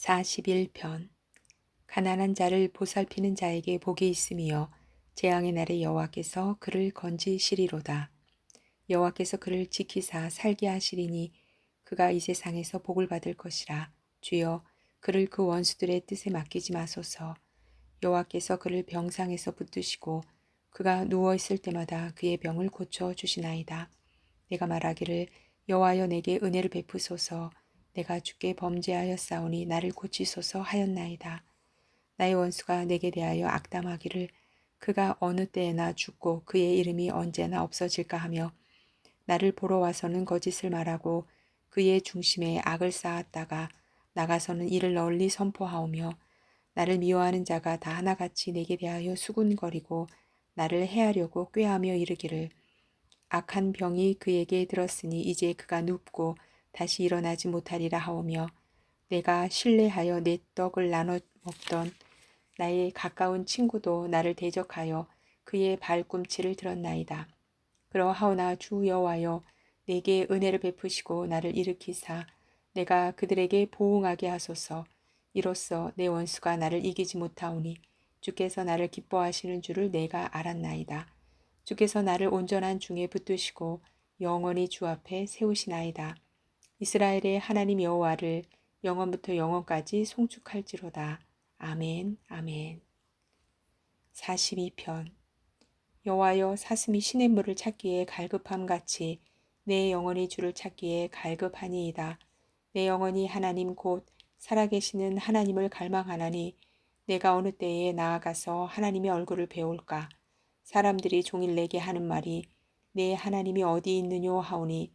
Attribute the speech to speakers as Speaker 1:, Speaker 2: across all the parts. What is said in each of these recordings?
Speaker 1: 41편 가난한 자를 보살피는 자에게 복이 있으며 재앙의 날에 여호와께서 그를 건지시리로다. 여호와께서 그를 지키사 살게 하시리니 그가 이 세상에서 복을 받을 것이라. 주여 그를 그 원수들의 뜻에 맡기지 마소서. 여호와께서 그를 병상에서 붙드시고 그가 누워 있을 때마다 그의 병을 고쳐 주시나이다. 내가 말하기를 여호와여 내게 은혜를 베푸소서. 내가 주께 범죄하여 싸우니 나를 고치소서 하였나이다. 나의 원수가 내게 대하여 악담하기를 그가 어느 때에나 죽고 그의 이름이 언제나 없어질까 하며 나를 보러 와서는 거짓을 말하고 그의 중심에 악을 쌓았다가 나가서는 이를 널리 선포하오며 나를 미워하는 자가 다 하나같이 내게 대하여 수군거리고 나를 해하려고 꾀하며 이르기를 악한 병이 그에게 들었으니 이제 그가 눕고 다시 일어나지 못하리라 하오며 내가 신뢰하여 내 떡을 나눠 먹던 나의 가까운 친구도 나를 대적하여 그의 발꿈치를 들었나이다. 그러하오나 주 여호와여 내게 은혜를 베푸시고 나를 일으키사 내가 그들에게 보응하게 하소서 이로써 내 원수가 나를 이기지 못하오니 주께서 나를 기뻐하시는 줄을 내가 알았나이다. 주께서 나를 온전한 중에 붙드시고 영원히 주 앞에 세우시나이다. 이스라엘의 하나님 여호와를 영원부터 영원까지 송축할지로다. 아멘, 아멘. 42편 여호와여 사슴이 시냇 물을 찾기에 갈급함 같이 내 영혼이 주를 찾기에 갈급하니이다. 내 영혼이 하나님 곧 살아계시는 하나님을 갈망하나니 내가 어느 때에 나아가서 하나님의 얼굴을 배울까? 사람들이 종일 내게 하는 말이 내 하나님이 어디 있느뇨 하오니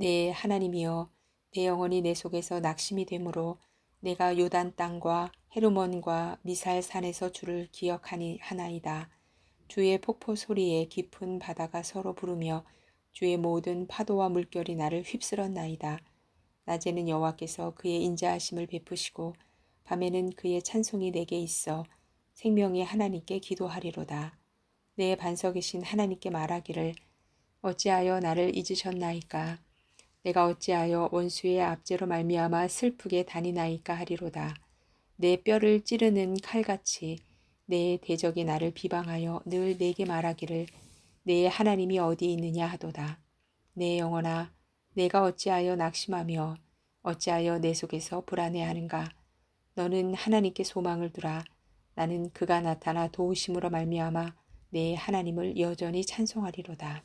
Speaker 1: 내 하나님이여 내 영혼이 내 속에서 낙심이 되므로 내가 요단 땅과 헤르몬과 미살 산에서 주를 기억하니 하나이다. 주의 폭포 소리에 깊은 바다가 서로 부르며 주의 모든 파도와 물결이 나를 휩쓸었나이다. 낮에는 여호와께서 그의 인자하심을 베푸시고 밤에는 그의 찬송이 내게 있어 생명의 하나님께 기도하리로다. 내 반석이신 하나님께 말하기를 어찌하여 나를 잊으셨나이까 내가 어찌하여 원수의 압제로 말미암아 슬프게 다니나이까 하리로다. 내 뼈를 찌르는 칼같이 내 대적이 나를 비방하여 늘 내게 말하기를 내 하나님이 어디 있느냐 하도다. 내 영혼아 내가 어찌하여 낙심하며 어찌하여 내 속에서 불안해하는가 너는 하나님께 소망을 두라 나는 그가 나타나 도우심으로 말미암아 내 하나님을 여전히 찬송하리로다.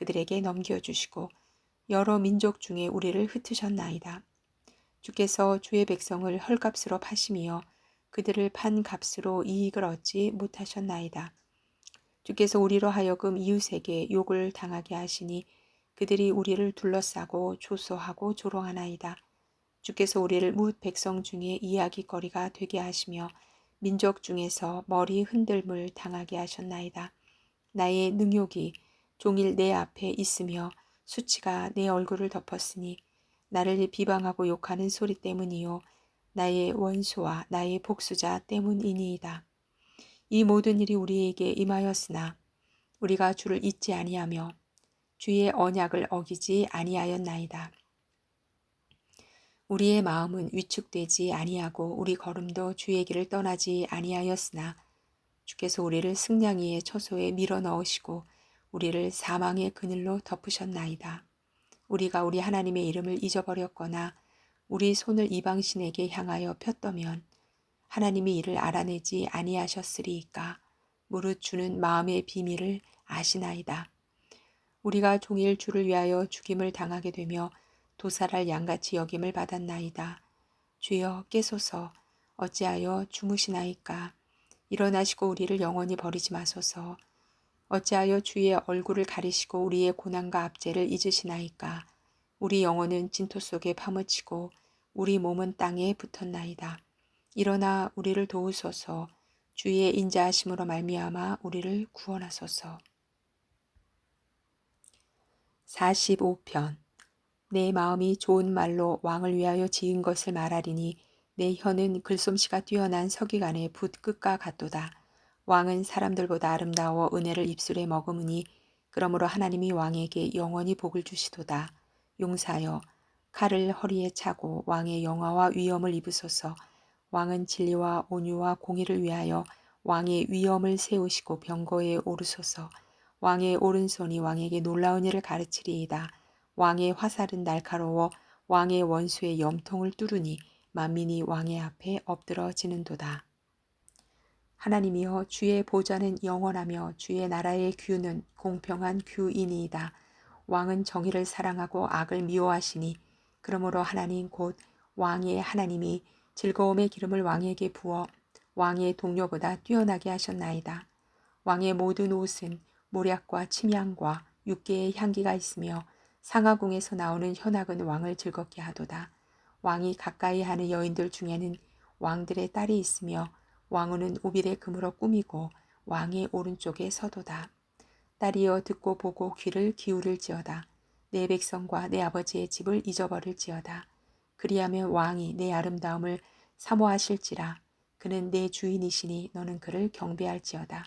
Speaker 1: 그들에게 넘겨주시고 여러 민족 중에 우리를 흩으셨나이다. 주께서 주의 백성을 헐값으로 파심이여 그들을 판 값으로 이익을 얻지 못하셨나이다. 주께서 우리로 하여금 이웃에게 욕을 당하게 하시니 그들이 우리를 둘러싸고 조소하고 조롱하나이다. 주께서 우리를 뭇 백성 중에 이야기거리가 되게 하시며 민족 중에서 머리 흔들물 당하게 하셨나이다. 나의 능욕이 종일 내 앞에 있으며 수치가 내 얼굴을 덮었으니 나를 비방하고 욕하는 소리 때문이요 나의 원수와 나의 복수자 때문이니이다. 이 모든 일이 우리에게 임하였으나 우리가 주를 잊지 아니하며 주의 언약을 어기지 아니하였나이다. 우리의 마음은 위축되지 아니하고 우리 걸음도 주의 길을 떠나지 아니하였으나 주께서 우리를 승냥이의 처소에 밀어 넣으시고 우리를 사망의 그늘로 덮으셨나이다. 우리가 우리 하나님의 이름을 잊어버렸거나 우리 손을 이방신에게 향하여 폈더면 하나님이 이를 알아내지 아니하셨으리이까 무릇 주는 마음의 비밀을 아시나이다. 우리가 종일 주를 위하여 죽임을 당하게 되며 도살할 양같이 여김을 받았나이다. 주여 깨소서 어찌하여 주무시나이까 일어나시고 우리를 영원히 버리지 마소서 어찌하여 주의 얼굴을 가리시고 우리의 고난과 압제를 잊으시나이까 우리 영혼은 진토 속에 파묻히고 우리 몸은 땅에 붙었나이다. 일어나 우리를 도우소서 주의 인자하심으로 말미암아 우리를 구원하소서. 45편 내 마음이 좋은 말로 왕을 위하여 지은 것을 말하리니 내 혀는 글솜씨가 뛰어난 서기관의 붓 끝과 같도다. 왕은 사람들보다 아름다워 은혜를 입술에 머금으니 그러므로 하나님이 왕에게 영원히 복을 주시도다. 용사여 칼을 허리에 차고 왕의 영화와 위엄을 입으소서. 왕은 진리와 온유와 공의를 위하여 왕의 위엄을 세우시고 병거에 오르소서. 왕의 오른손이 왕에게 놀라운 일을 가르치리이다. 왕의 화살은 날카로워 왕의 원수의 염통을 뚫으니 만민이 왕의 앞에 엎드러지는도다. 하나님이여 주의 보좌는 영원하며 주의 나라의 규는 공평한 규이니이다. 왕은 정의를 사랑하고 악을 미워하시니 그러므로 하나님 곧 왕의 하나님이 즐거움의 기름을 왕에게 부어 왕의 동료보다 뛰어나게 하셨나이다. 왕의 모든 옷은 모략과 침향과 육계의 향기가 있으며 상하궁에서 나오는 현악은 왕을 즐겁게 하도다. 왕이 가까이 하는 여인들 중에는 왕들의 딸이 있으며 왕후는 우빌의 금으로 꾸미고 왕의 오른쪽에 서도다. 딸이여 듣고 보고 귀를 기울일지어다. 내 백성과 내 아버지의 집을 잊어버릴지어다. 그리하면 왕이 내 아름다움을 사모하실지라. 그는 내 주인이시니 너는 그를 경배할지어다.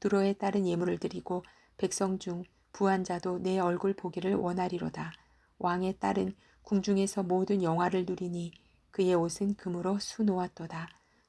Speaker 1: 두로에 따른 예물을 드리고 백성 중 부한 자도 내 얼굴 보기를 원하리로다. 왕의 딸은 궁중에서 모든 영화를 누리니 그의 옷은 금으로 수놓았도다.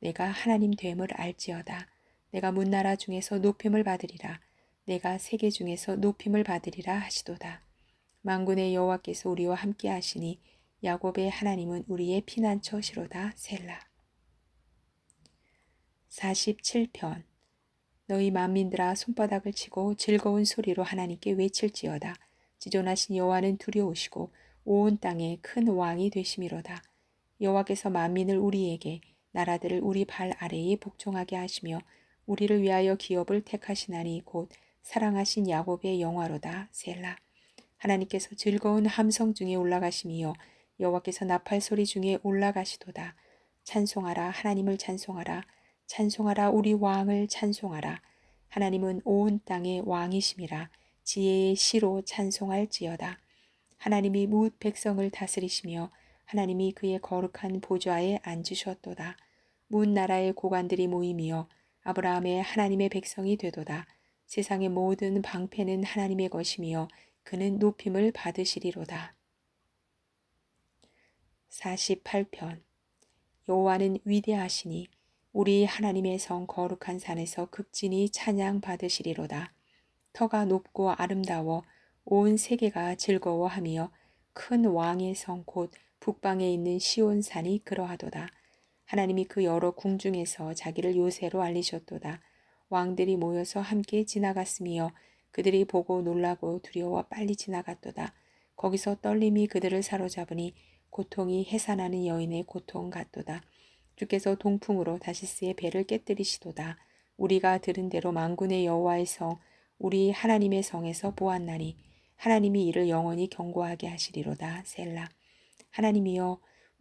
Speaker 1: 내가 하나님 됨을 알지어다. 내가 문나라 중에서 높임을 받으리라. 내가 세계 중에서 높임을 받으리라 하시도다. 만군의 여호와께서 우리와 함께 하시니 야곱의 하나님은 우리의 피난처시로다. 셀라. 47편 너희 만민들아 손바닥을 치고 즐거운 소리로 하나님께 외칠지어다. 지존하신 여호와는 두려우시고 온 땅에 큰 왕이 되심이로다. 여호와께서 만민을 우리에게 나라들을 우리 발 아래에 복종하게 하시며 우리를 위하여 기업을 택하시나니 곧 사랑하신 야곱의 영화로다. 셀라. 하나님께서 즐거운 함성 중에 올라가심이요 여호와께서 나팔 소리 중에 올라가시도다. 찬송하라 하나님을 찬송하라 찬송하라 우리 왕을 찬송하라 하나님은 온 땅의 왕이심이라 지혜의 시로 찬송할지어다. 하나님이 뭇 백성을 다스리시며 하나님이 그의 거룩한 보좌에 앉으셨도다. 문 나라의 고관들이 모임이여 아브라함의 하나님의 백성이 되도다. 세상의 모든 방패는 하나님의 것이며 그는 높임을 받으시리로다. 48편 여호와는 위대하시니 우리 하나님의 성 거룩한 산에서 극진히 찬양 받으시리로다. 터가 높고 아름다워 온 세계가 즐거워하며 큰 왕의 성 곧 북방에 있는 시온산이 그러하도다. 하나님이 그 여러 궁 중에서 자기를 요새로 알리셨도다. 왕들이 모여서 함께 지나갔으며 그들이 보고 놀라고 두려워 빨리 지나갔도다. 거기서 떨림이 그들을 사로잡으니 고통이 해산하는 여인의 고통 같도다. 주께서 동풍으로 다시스의 배를 깨뜨리시도다. 우리가 들은 대로 만군의 여호와의 성 우리 하나님의 성에서 보았나니 하나님이 이를 영원히 경고하게 하시리로다. 셀라. 하나님이여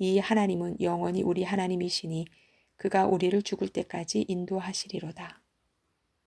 Speaker 1: 이 하나님은 영원히 우리 하나님이시니 그가 우리를 죽을 때까지 인도하시리로다.